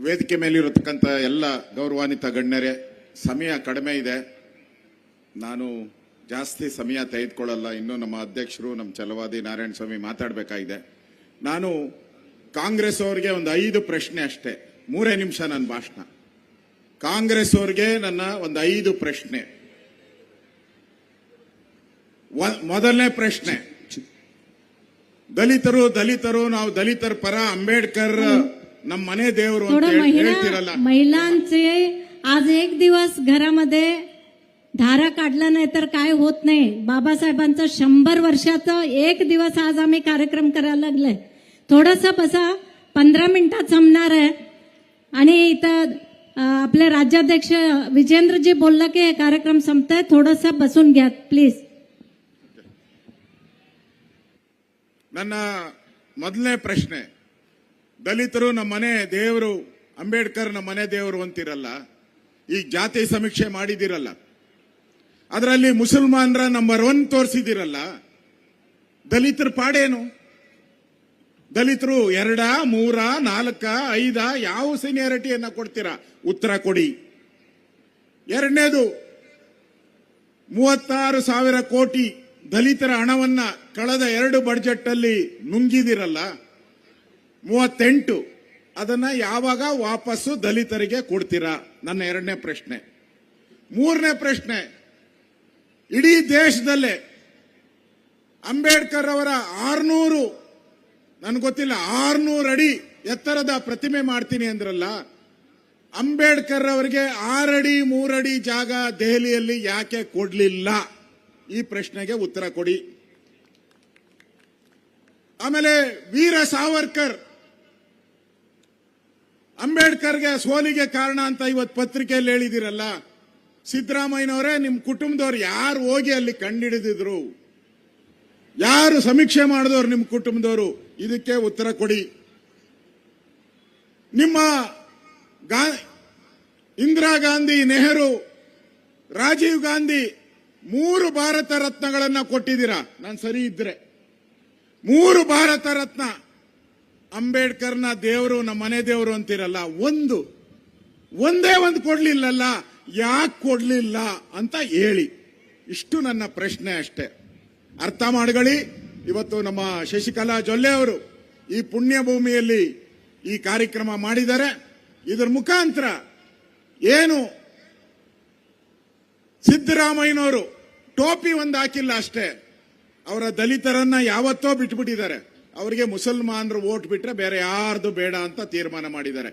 ವೇದಿಕೆ ಮೇಲಿರತಕ್ಕಂಥ ಎಲ್ಲ ಗೌರವಾನ್ವಿತ ಗಣ್ಯರೇ, ಸಮಯ ಕಡಿಮೆ ಇದೆ. ನಾನು ಜಾಸ್ತಿ ಸಮಯ ತೆಗೆದುಕೊಳ್ಳಲ್ಲ. ಇನ್ನೂ ನಮ್ಮ ಅಧ್ಯಕ್ಷರು, ನಮ್ಮ ಚಲವಾದಿ ನಾರಾಯಣ ಸ್ವಾಮಿ ಮಾತಾಡಬೇಕಾಗಿದೆ. ನಾನು ಕಾಂಗ್ರೆಸ್ ಅವರಿಗೆ ಒಂದು ಐದು ಪ್ರಶ್ನೆ ಅಷ್ಟೇ. ಮೂರೇ ನಿಮಿಷ ನನ್ನ ಭಾಷಣ. ಕಾಂಗ್ರೆಸ್ ಅವರಿಗೆ ನನ್ನ ಒಂದು ಐದು ಪ್ರಶ್ನೆ. ಮೊದಲನೇ ಪ್ರಶ್ನೆ. ದಲಿತರು ದಲಿತರು, ನಾವು ದಲಿತರ ಪರ ಅಂಬೇಡ್ಕರ್ ನಮ್ಮ ಮನೆ ದೇವರು ಅಂತ थोडं ಹೇಳ್- महिला ಹೇಳ್ತಿರಲ್ಲ महिलांचे आज एक दिवस घरामध्ये धारा काढला नाही तर काय होत नाही बाबासाहेबांचं शंभर वर्षाचं एक दिवस आज आम्ही कार्यक्रम करायला लागलाय थोडस बसा पंधरा मिनिटात संपणार आहे आणि इथं अं, आपले राज्याध्यक्ष विजेंद्रजी बोललं की हे कार्यक्रम संपताय थोडस बसून घ्या प्लीज ನನ್ನ ಮೊದಲನೇ ಪ್ರಶ್ನೆ ದಲಿತರು ನಮ್ಮ ಮನೆ ದೇವರು, ಅಂಬೇಡ್ಕರ್ ನಮ್ಮ ಮನೆ ದೇವರು ಅಂತಿರಲ್ಲ ಈ ಜಾತಿ ಸಮೀಕ್ಷೆ ಮಾಡಿದಿರಲ್ಲ. ಅದರಲ್ಲಿ ಮುಸಲ್ಮಾನರ ನಂಬರ್ ಒನ್ ತೋರಿಸಿದಿರಲ್ಲ. ದಲಿತರ ಪಾಡೇನು? ದಲಿತರು ಎರಡ, ಮೂರ, ನಾಲ್ಕ, ಐದ, ಯಾವ ಸೀನಿಯಾರಿಟಿಯನ್ನ ಕೊಡ್ತೀರಾ? ಉತ್ತರ ಕೊಡಿ. ಎರಡನೇದು, ಮೂವತ್ತಾರು ಸಾವಿರ ಕೋಟಿ ದಲಿತರ ಹಣವನ್ನ ಕಳೆದ ಎರಡು ಬಡ್ಜೆಟ್ ಅಲ್ಲಿ ನುಂಗಿದಿರಲ್ಲ. ಮೂವತ್ತೆಂಟು. ಅದನ್ನ ಯಾವಾಗ ವಾಪಸ್ಸು ದಲಿತರಿಗೆ ಕೊಡ್ತೀರಾ? ನನ್ನ ಎರಡನೇ ಪ್ರಶ್ನೆ. ಮೂರನೇ ಪ್ರಶ್ನೆ. ಇಡೀ ದೇಶದಲ್ಲೇ ಅಂಬೇಡ್ಕರ್ ಅವರ ಆರ್ನೂರು, ನನ್ಗೆ ಗೊತ್ತಿಲ್ಲ, ಆರ್ನೂರು ಅಡಿ ಎತ್ತರದ ಪ್ರತಿಮೆ ಮಾಡ್ತೀನಿ ಅಂದ್ರಲ್ಲ, ಅಂಬೇಡ್ಕರ್ ಅವರಿಗೆ ಆರಡಿ, ಮೂರಡಿ ಜಾಗ ದೆಹಲಿಯಲ್ಲಿ ಯಾಕೆ ಕೊಡ್ಲಿಲ್ಲ? ಈ ಪ್ರಶ್ನೆಗೆ ಉತ್ತರ ಕೊಡಿ. ಆಮೇಲೆ ವೀರ ಸಾವರ್ಕರ್ ಅಂಬೇಡ್ಕರ್ಗೆ ಸೋಲಿಗೆ ಕಾರಣ ಅಂತ ಇವತ್ತು ಪತ್ರಿಕೆಯಲ್ಲಿ ಹೇಳಿದಿರಲ್ಲ, ಸಿದ್ದರಾಮಯ್ಯನವರೇ ನಿಮ್ಮ ಕುಟುಂಬದವ್ರು ಯಾರು ಹೋಗಿ ಅಲ್ಲಿ ಕಂಡಿಡಿದಿದ್ರು? ಯಾರು ಸಮೀಕ್ಷೆ ಮಾಡಿದವರು ನಿಮ್ಮ ಕುಟುಂಬದವರು? ಇದಕ್ಕೆ ಉತ್ತರ ಕೊಡಿ. ನಿಮ್ಮ ಗಾ, ಇಂದಿರಾ ಗಾಂಧಿ, ನೆಹರು, ರಾಜೀವ್ ಗಾಂಧಿ, ಮೂರು ಭಾರತ ರತ್ನಗಳನ್ನ ಕೊಟ್ಟಿದ್ದೀರಾ? ನಾನು ಸರಿ ಇದ್ರೆ. ಮೂರು ಭಾರತ ರತ್ನ. ಅಂಬೇಡ್ಕರ್ನ ದೇವರು, ನಮ್ಮ ಮನೆ ದೇವರು ಅಂತಿರಲ್ಲ, ಒಂದು, ಒಂದೇ ಒಂದು ಕೊಡ್ಲಿಲ್ಲಲ್ಲ, ಯಾಕೆ ಕೊಡ್ಲಿಲ್ಲ ಅಂತ ಹೇಳಿ. ಇಷ್ಟು ನನ್ನ ಪ್ರಶ್ನೆ ಅಷ್ಟೇ. ಅರ್ಥ ಮಾಡ್ಕೊಳ್ಳಿ. ಇವತ್ತು ನಮ್ಮ ಶಶಿಕಲಾ ಜೊಲ್ಲೆ ಅವರು ಈ ಪುಣ್ಯ ಭೂಮಿಯಲ್ಲಿ ಈ ಕಾರ್ಯಕ್ರಮ ಮಾಡಿದ್ದಾರೆ. ಇದರ ಮುಖಾಂತರ ಏನು ಸಿದ್ದರಾಮಯ್ಯನವರು ಟೋಪಿ ಒಂದು ಹಾಕಿಲ್ಲ ಅಷ್ಟೇ. ಅವರ ದಲಿತರನ್ನ ಯಾವತ್ತೋ ಬಿಟ್ಬಿಟ್ಟಿದ್ದಾರೆ. ಅವರಿಗೆ ಮುಸಲ್ಮಾನರು ಓಟ್ ಬಿಟ್ರೆ ಬೇರೆ ಯಾರ್ದು ಬೇಡ ಅಂತ ತೀರ್ಮಾನ ಮಾಡಿದ್ದಾರೆ.